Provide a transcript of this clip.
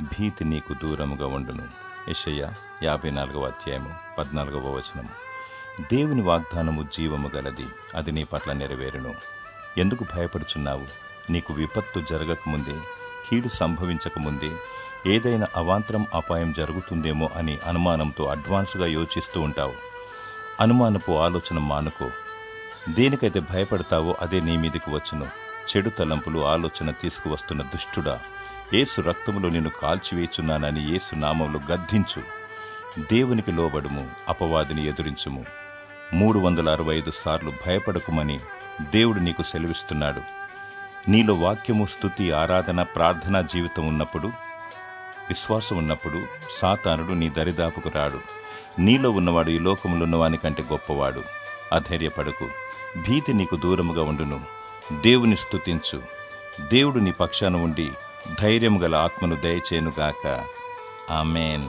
భీతి నీకు దూరముగా ఉండును. యెషయ యాభై నాలుగవ అధ్యాయము పద్నాలుగవ వచనము. దేవుని వాగ్దానము జీవము గలది అది నీ పట్ల నెరవేరును. ఎందుకు భయపడుచున్నావు? నీకు విపత్తు జరగకముందే కీడు సంభవించకముందే ఏదైనా అవాంతరం అపాయం జరుగుతుందేమో అని అనుమానంతో అడ్వాన్స్గా యోచిస్తూ ఉంటావు. అనుమానపు ఆలోచన మానుకో. దేనికైతే భయపడతావో అదే నీ మీదకి వచ్చును. చెడు తలంపులు ఆలోచన తీసుకువస్తున్న దుష్టుడా ఏసు రక్తములో నిన్ను కాల్చివేచున్నానని ఏసు నామంలో గద్దించు. దేవునికి లోబడుము అపవాదిని ఎదురించుము. మూడు వందల అరవై ఐదు సార్లు భయపడకుమని దేవుడు నీకు సెలవిస్తున్నాడు. నీలో వాక్యము స్థుతి ఆరాధన ప్రార్థనా జీవితం ఉన్నప్పుడు విశ్వాసం ఉన్నప్పుడు సాతానుడు నీ దరిదాపుకు రాడు. నీలో ఉన్నవాడు ఈ లోకంలో ఉన్నవానికంటే గొప్పవాడు. అధైర్యపడకు. భీతి నీకు దూరముగా ఉండును. దేవుని స్తుతించు. దేవుడు నీ పక్షాన ఉండి ధైర్యము గల ఆత్మను దయచేయునుగాక. ఆమెన్.